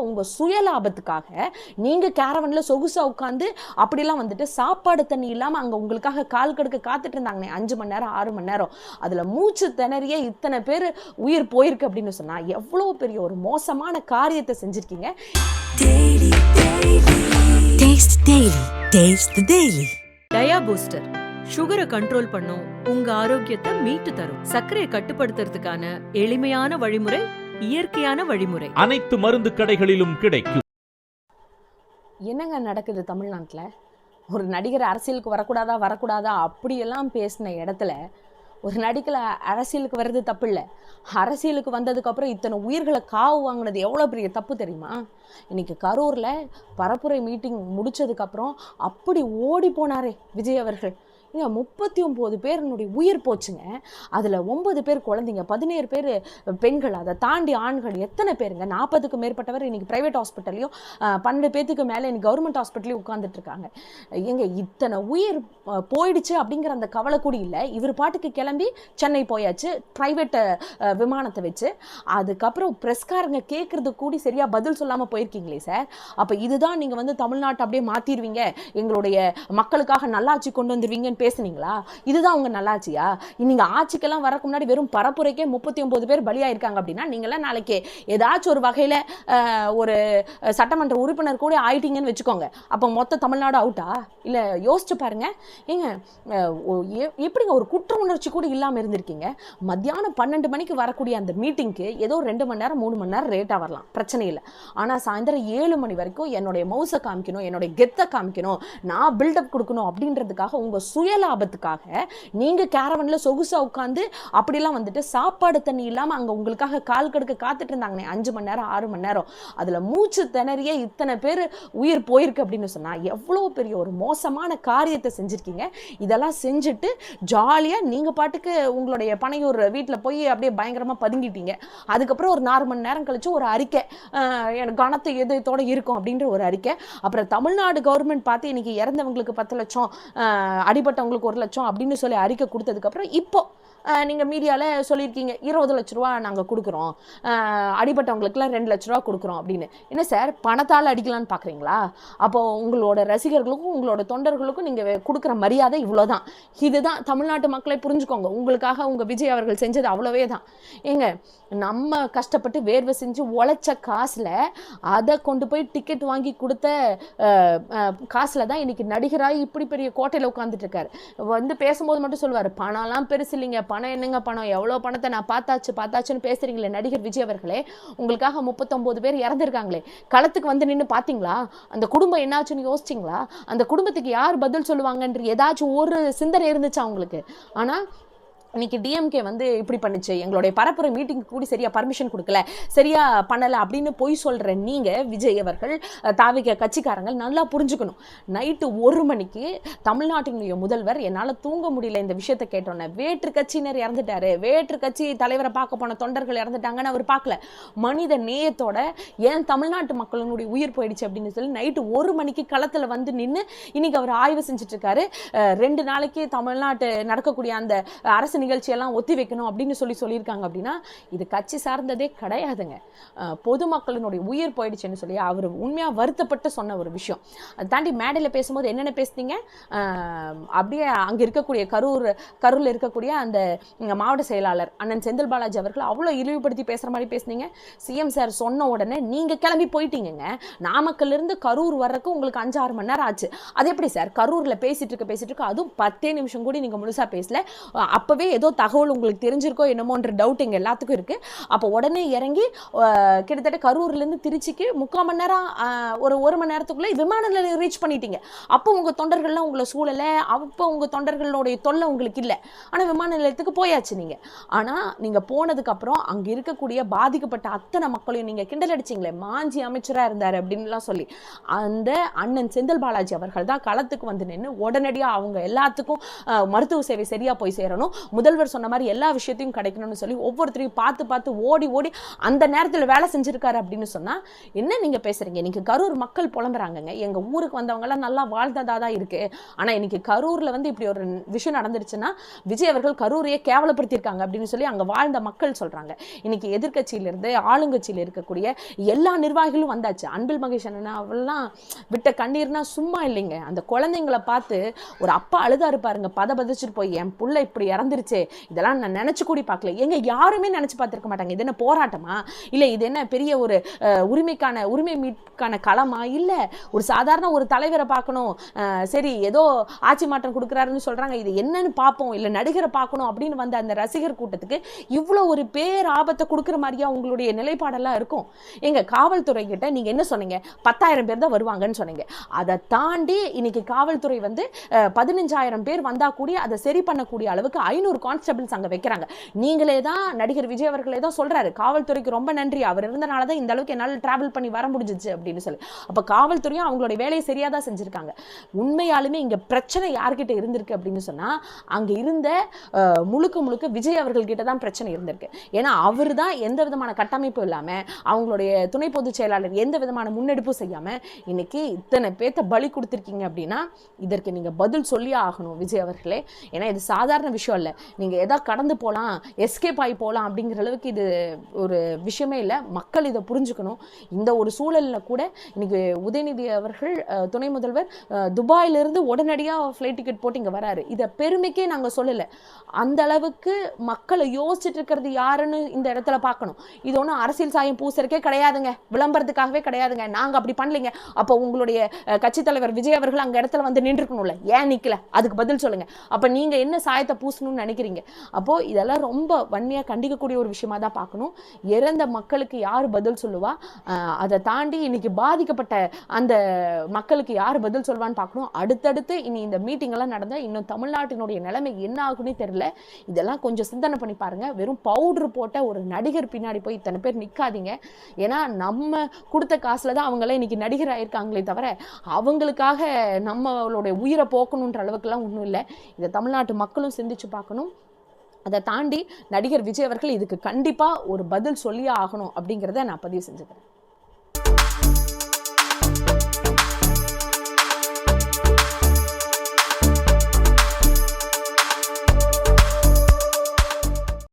உங்க சுயலாபத்துக்காக நீங்க கேரவன்ல சொகுசா உட்காந்து அப்படிலாம் வந்துட்டு சாப்பாடு தண்ணி இல்லாம அங்க உங்களுக்காக கால் கடுக்க காத்துட்டு இருந்தாங்கண்ணே அஞ்சு மணி நேரம் ஆறு மணி நேரம். அதுல மூச்சு திணறிய இத்தனை பேர் உயிர் போயிருக்கு அப்படின்னு சொன்னா எவ்வளவு பெரிய ஒரு மோசமான காரியத்தை செஞ்சிருக்கீங்க. டயா பூஸ்டர் சுகரை கண்ட்ரோல் பண்ணும் உங்க ஆரோக்கியத்தை மீட்டு தரும். சர்க்கரையை கட்டுப்படுத்துறதுக்கான எளிமையான வழிமுறை இயற்கையான வழிமுறை. அனைத்து மருந்து கடைகளிலும் கிடைக்கும். என்னங்க நடக்குது தமிழ்நாட்டுல? ஒரு நடிகர் அரசியலுக்கு வரக்கூடாதா வரக்கூடாதா? அப்படியெல்லாம் பேசின இடத்துல ஒரு நடிகல அரசியலுக்கு வர்றது தப்பு இல்லை அரசியலுக்கு வந்ததுக்கப்புறம் இத்தனை உயிர்களை காவு வாங்கினது எவ்வளோ பெரிய தப்பு தெரியுமா? இன்னைக்கு கரூரில் பரப்புரை மீட்டிங் முடிச்சதுக்கப்புறம் அப்படி ஓடி போனாரே விஜய் அவர்கள். ஏங்க முப்பத்தி ஒம்பது பேருனுடைய உயிர் போச்சுங்க. அதில் ஒன்பது பேர் குழந்தைங்க பதினேழு பேர் பெண்கள். அதை தாண்டி ஆண்கள் எத்தனை பேருங்க? நாற்பதுக்கு மேற்பட்டவர் இன்னைக்கு ப்ரைவேட் ஹாஸ்பிட்டல்லையும் பன்னெண்டு பேத்துக்கு மேலே இன்னைக்கு கவர்மெண்ட் ஹாஸ்பிட்டலையும் உட்காந்துட்டு இருக்காங்க. எங்க இத்தனை உயிர் போயிடுச்சு அப்படிங்கிற அந்த கவலை கூட இல்லை. இவர் பாட்டுக்கு கிளம்பி சென்னை போயாச்சு ப்ரைவேட் விமானத்தை வச்சு. அதுக்கப்புறம் ப்ரெஸ்காரங்க கேட்குறது கூடி சரியாக பதில் சொல்லாமல் போயிருக்கீங்களே சார் அப்போ இதுதான் நீங்கள் வந்து தமிழ்நாட்டை அப்படியே மாற்றிடுவீங்க எங்களுடைய மக்களுக்காக நல்லாட்சி கொண்டு வந்துருவீங்கன்னு பேசுனீங்களா? இதுதான் அவங்க நல்லாட்சியா? நீங்க ஆட்சிக்கெல்லாம் வரக்கு முன்னாடி வெறும் பரப்புரைக்கே முப்பத்தி ஒன்பது பேர் பலியாயிருக்காங்க அப்படின்னா நீங்களாம் நாளைக்கு ஏதாச்சும் ஒரு வகையில் ஒரு சட்டமன்ற உறுப்பினர் கூட ஆயிட்டீங்கன்னு வச்சுக்கோங்க. அப்போ மொத்த தமிழ்நாடு அவுட்டா இல்லை யோசிச்சு பாருங்க. ஏங்க எப்படிங்க ஒரு குற்ற உணர்ச்சி கூட இல்லாமல் இருந்திருக்கீங்க? மத்தியானம் பன்னெண்டு மணிக்கு வரக்கூடிய அந்த மீட்டிங்க்கு ஏதோ ரெண்டு மணி நேரம் மூணு மணி நேரம் ரேட்டாக வரலாம். பிரச்சனை இல்லை. ஆனால் சாயந்தரம் ஏழு மணி வரைக்கும் என்னுடைய மவுசை காமிக்கணும் என்னுடைய கெத்தை காமிக்கணும் நான் பில்டப் கொடுக்கணும் அப்படின்றதுக்காக உங்கள் சுய சுயலாபத்துக்காக நீங்கள் கேரவனில் சொகுசாக உட்காந்து அப்படிலாம் வந்துட்டு சாப்பாடு தண்ணி இல்லாமல் அங்கே உங்களுக்காக கால் கடுக்க காத்துட்டு இருந்தாங்கண்ணே அஞ்சு மணி நேரம் ஆறு மணி நேரம். அதில் மூச்சு திணறிய இத்தனை பேர் உயிர் போயிருக்கு அப்படின்னு சொன்னால் எவ்வளோ பெரிய ஒரு மோசமான காரியத்தை செஞ்சுருக்கீங்க. இதெல்லாம் செஞ்சுட்டு ஜாலியாக நீங்கள் பாட்டுக்கு உங்களுடைய பனையூர் வீட்டில் போய் அப்படியே பயங்கரமாக பதுங்கிட்டீங்க. அதுக்கப்புறம் ஒரு நாலு மணி நேரம் கழிச்சு ஒரு அறிக்கை எனக்கு கனத்து எதத்தோட இருக்கும் அப்படின்ற ஒரு அறிக்கை. அப்புறம் தமிழ்நாடு கவர்மெண்ட் பார்த்து இன்னைக்கு இறந்தவங்களுக்கு பத்து லட்சம் அடிபட்டு அடிபட்டவங்களுக்கு ஒரு லட்சம் அப்படின்னு சொல்லி அறிக்கை கொடுத்ததுக்கப்புறம் இப்போ நீங்கள் மீடியாவில் சொல்லியிருக்கீங்க இருபது லட்ச ரூபா நாங்கள் கொடுக்குறோம். அடிபட்டவங்களுக்குலாம் ரெண்டு லட்ச ரூபா கொடுக்குறோம் அப்படின்னு. என்ன சார் பணத்தால் அடிக்கலான்னு பார்க்குறீங்களா அப்போ உங்களோட ரசிகர்களுக்கும் உங்களோட தொண்டர்களுக்கும் நீங்கள் கொடுக்குற மரியாதை இவ்வளோதான் இதுதான் தமிழ்நாட்டு மக்களை புரிஞ்சுக்கோங்க. உங்களுக்காக உங்கள் விஜய் அவர்கள் செஞ்சது அவ்வளோவே தான். ஏங்க நம்ம கஷ்டப்பட்டு வேர்வை செஞ்சு உழைச்ச காசில் அதை கொண்டு போய் டிக்கெட் வாங்கி கொடுத்த காசில் தான் இன்னைக்கு நடிகராக இப்படி பெரிய கோட்டையில் உட்காந்துட்டு இருக்காரு. வந்து பேசும்போது மட்டும் சொல்லுவார் பணம்லாம் பெருசு இல்லைங்க பணம் என்னங்க பணம்? எவ்வளோ பணத்தை நான் பார்த்தாச்சு பார்த்தாச்சுன்னு பேசுகிறீங்களே நடிகர் விஜய் அவர்களே. உங்களுக்காக முப்பத்தொம்போது பேர் இறந்துருக்காங்களே. களத்துக்கு வந்து நின்று பார்த்தீங்களா? அந்த குடும்பம் என்னாச்சுன்னு யோசிச்சிங்களா? அந்த குடும்பத்துக்கு யார் பதில் சொல்லுவாங்கன்ற ஏதாச்சும் ஒரு சிந்தனை இருந்துச்சா உங்களுக்கு? ஆனால் இன்னைக்கு டிஎம்கே வந்து இப்படி பண்ணுச்சு. எங்களுடைய பரப்புரை மீட்டிங் கூடி சரியா பர்மிஷன் கொடுக்கல. சரியா பண்ணல அப்படின்னு பொய் சொல்ற நீங்க விஜய் அவர்கள் அஹ், தாவிக கட்சிக்காரங்க நல்லா புரிஞ்சுக்கணும். நைட்டு ஒரு மணிக்கு தமிழ்நாட்டினுடைய முதல்வர் என்னால தூங்க முடியல இந்த விஷயத்தை கேட்டோன்னே வேற்று கட்சியினர் இறந்துட்டாரு. வேற்று கட்சி தலைவரை பார்க்க போன தொண்டர்கள் இறந்துட்டாங்கன்னு அவர் பார்க்கல. மனித நேயத்தோட ஏன் தமிழ்நாட்டு மக்களினுடைய உயிர் போயிடுச்சு அப்படின்னு சொல்லி நைட்டு ஒரு மணிக்கு களத்துல வந்து நின்று இன்னைக்கு அவர் ஆய்வு செஞ்சுட்டு இருக்காரு. ரெண்டு நாளைக்கு தமிழ்நாட்டு நடக்கக்கூடிய அந்த அரசு அரசு நிகழ்ச்சியெல்லாம் ஒத்தி வைக்கணும் அப்படின்னு சொல்லி சொல்லியிருக்காங்க அப்படின்னா இது கட்சி சார்ந்ததே கிடையாதுங்க. பொதுமக்களினுடைய உயிர் போயிடுச்சுன்னு சொல்லி அவர் உண்மையாக வருத்தப்பட்டு சொன்ன ஒரு விஷயம். அதை தாண்டி மேடையில் பேசும்போது என்னென்ன பேசுனீங்க? அப்படியே அங்கே இருக்கக்கூடிய கரூர் கரூரில் இருக்கக்கூடிய அந்த மாவட்ட செயலாளர் அண்ணன் செந்தில் பாலாஜி அவர்கள் அவ்வளோ இழிவுபடுத்தி பேசுகிற மாதிரி பேசுனீங்க. சிஎம் சார் சொன்ன உடனே நீங்கள் கிளம்பி போயிட்டீங்கங்க. நாமக்கல்லிருந்து கரூர் வர்றதுக்கு உங்களுக்கு அஞ்சு ஆறு மணி நேரம் ஆச்சு. அது எப்படி சார்? கரூரில் பேசிட்டு இருக்க பேசிட்டு இருக்க அதுவும் பத்தே நிமிஷம் கூட நீங்கள் முழுசாக பேசல. அப்போவே ஏற்கனவே ஏதோ தகவல் உங்களுக்கு தெரிஞ்சிருக்கோ என்னமோன்ற டவுட் எங்கள் எல்லாத்துக்கும் இருக்குது அப்போ உடனே இறங்கி கிட்டத்தட்ட கரூர்லேருந்து திருச்சிக்கு முக்கால் மணி நேரம் ஒரு ஒரு மணி நேரத்துக்குள்ளே விமான நிலையம் ரீச் பண்ணிட்டீங்க. அப்போ உங்கள் தொண்டர்கள்லாம் உங்களை சூழலை அப்போ உங்கள் தொண்டர்களுடைய தொல்லை உங்களுக்கு இல்லை. ஆனால் விமான நிலையத்துக்கு போயாச்சு நீங்கள் ஆனால் நீங்கள் போனதுக்கப்புறம் அங்கே இருக்கக்கூடிய பாதிக்கப்பட்ட அத்தனை மக்களையும் நீங்கள் கிண்டல் அடிச்சிங்களே மாஞ்சி அமைச்சராக இருந்தார் அப்படின்லாம் சொல்லி. அந்த அண்ணன் செந்தில் பாலாஜி அவர்கள் தான் களத்துக்கு வந்து நின்று உடனடியாக அவங்க எல்லாத்துக்கும் மருத்துவ சேவை சரியாக போய் சேரணும். முதல்வர் சொன்ன மாதிரி எல்லா விஷயத்தையும் கிடைக்கணும்னு சொல்லி ஒவ்வொருத்தரையும் பார்த்து பார்த்து ஓடி ஓடி அந்த நேரத்தில் வேலை செஞ்சுருக்காரு அப்படின்னு சொன்னா என்ன நீங்க பேசுறீங்க? இன்றைக்கி கரூர் மக்கள் புலம்புறாங்கங்க. எங்க ஊருக்கு வந்தவங்க எல்லாம் நல்லா வாழ்ந்ததா தான் இருக்கு. ஆனா இன்னைக்கு கரூர்ல வந்து இப்படி ஒரு விஷயம் நடந்துருச்சுன்னா விஜய் அவர்கள் கரூரையே கேவலப்படுத்தியிருக்காங்க அப்படின்னு சொல்லி அங்க வாழ்ந்த மக்கள் சொல்றாங்க. இன்னைக்கு எதிர்க்கட்சியில இருந்து ஆளுங்கட்சியில இருக்கக்கூடிய எல்லா நிர்வாகிகளும் வந்தாச்சு. அன்பில் மகேஷ் அண்ணனாவெல்லாம் விட்ட கண்ணீர்னா சும்மா இல்லைங்க. அந்த குழந்தைங்களை பார்த்து ஒரு அப்பா அழுதாரு பாருங்க. பத பதிச்சுட்டு போய் என் பிள்ளை இப்படி இறந்துருச்சு. இதெல்லாம் நான் நினச்சி கூடி பார்க்கல. எங்க யாருமே நினச்சி பார்த்துருக்க மாட்டாங்க. இது என்ன போராட்டமா? இல்லை இது என்ன பெரிய ஒரு உரிமைக்கான உரிமை மீட்கான களமா? இல்லை ஒரு சாதாரண ஒரு தலைவரை பார்க்கணும். சரி ஏதோ ஆட்சி மாற்றம் கொடுக்குறாருன்னு சொல்கிறாங்க இது என்னன்னு பார்ப்போம். இல்லை நடிகரை பார்க்கணும் அப்படின்னு வந்த அந்த ரசிகர் கூட்டத்துக்கு இவ்வளோ ஒரு பேர் ஆபத்தை கொடுக்குற மாதிரியா உங்களுடைய நிலைப்பாடெல்லாம் இருக்கும். எங்க காவல்துறை கிட்ட நீங்க என்ன சொன்னீங்க? பத்தாயிரம் பேர் தான் வருவாங்கன்னு சொன்னீங்க. அதை தாண்டி இன்னைக்கு காவல்துறை வந்து பதினஞ்சாயிரம் பேர் வந்தா கூடி அதை சரி பண்ணக்கூடிய அளவுக்கு ஐநூறு கான்ஸ்டபிள்ஸ் அங்கே வைக்கிறாங்க. நீங்களே தான் நடிகர் விஜய் அவர்களே தான் சொல்றாரு. காவல்துறைக்கு ரொம்ப நன்றி. அவர் இருந்தனால தான் இந்த அளவுக்கு என்னால் ட்ராவல் பண்ணி வர முடிஞ்சிச்சு அப்படின்னு சொல்லி. அப்போ காவல்துறையும் அவங்களுடைய வேலையை சரியாக தான் செஞ்சுருக்காங்க. உண்மையாலுமே இங்கே பிரச்சனை யார்கிட்ட இருந்திருக்கு அப்படின்னு சொன்னால் அங்கே இருந்த முழுக்க முழுக்க விஜய் அவர்கள் கிட்ட தான் பிரச்சனை இருந்திருக்கு. ஏன்னா அவர் தான் எந்த விதமான கட்டமைப்பும் இல்லாமல் அவங்களுடைய துணை பொதுச் செயலாளர் எந்த விதமான முன்னெடுப்பும் செய்யாமல் இன்னைக்கு இத்தனை பேர்த்த பலி கொடுத்துருக்கீங்க அப்படின்னா இதற்கு நீங்கள் பதில் சொல்லியே ஆகணும் விஜய் அவர்களே. ஏன்னா இது சாதாரண விஷயம் இல்லை. நீங்க எதா கடந்து போகலாம் எஸ்கேப் ஆகி போகலாம் அப்படிங்கிற அளவுக்கு இது ஒரு விஷயமே இல்லை. மக்கள் இதை புரிஞ்சுக்கணும். இந்த ஒரு சூழல்ல கூட இன்னைக்கு உதயநிதி அவர்கள் துணை முதல்வர் துபாயிலிருந்து உடனடியாக ஃப்ளைட் டிக்கெட் போட்டு இங்கே வராரு. இதை பெருமைக்கே நாங்கள் சொல்லலை. அந்த அளவுக்கு மக்களை யோசிச்சுட்டு இருக்கிறது யாருன்னு இந்த இடத்துல பார்க்கணும். இது ஒன்றும் அரசியல் சாயம் பூசறக்கே கிடையாதுங்க. விளம்பரத்துக்காகவே கிடையாதுங்க. நாங்கள் அப்படி பண்ணலைங்க. அப்போ உங்களுடைய கட்சித் தலைவர் விஜய் அவர்கள் அங்கே இடத்துல வந்து நின்றுக்கணும்ல. ஏன் நிற்கல அதுக்கு பதில் சொல்லுங்க. அப்போ நீங்கள் என்ன சாயத்தை பூசணும்னு நினைக்கிறீங்க? அப்போது இதெல்லாம் ரொம்ப வன்மையாக கண்டிக்கக்கூடிய ஒரு விஷயமா தான் பார்க்கணும். இறந்த மக்களுக்கு யார் பதில் சொல்லுவா? அதை தாண்டி இன்னைக்கு பாதிக்கப்பட்ட அந்த மக்களுக்கு யார் பதில் சொல்வான்னு பார்க்கணும். அடுத்தடுத்து இனி இந்த மீட்டிங் எல்லாம் இன்னும் தமிழ்நாட்டினுடைய நிலைமை என்ன ஆகுன்னு தெரியல. இதெல்லாம் கொஞ்சம் சிந்தனை பண்ணி பாருங்க. வெறும் பவுடர் போட்ட ஒரு நடிகர் பின்னாடி போய் இத்தனை பேர் நிற்காதீங்க ஏன்னா நம்ம கொடுத்த காசுல தான் அவங்களாம் இன்னைக்கு நடிகர் ஆயிருக்காங்களே தவிர அவங்களுக்காக நம்மளுடைய உயிரை போக்கணுன்ற அளவுக்குலாம் ஒன்றும் இல்லை. இதை தமிழ்நாட்டு மக்களும் சிந்திச்சு பார்க்கணும். அதை தாண்டி நடிகர் விஜய் அவர்கள் இதுக்கு கண்டிப்பாக ஒரு பதில் சொல்லியே ஆகணும் அப்படிங்கிறத நான் பதிவு செஞ்சுக்கிறேன்.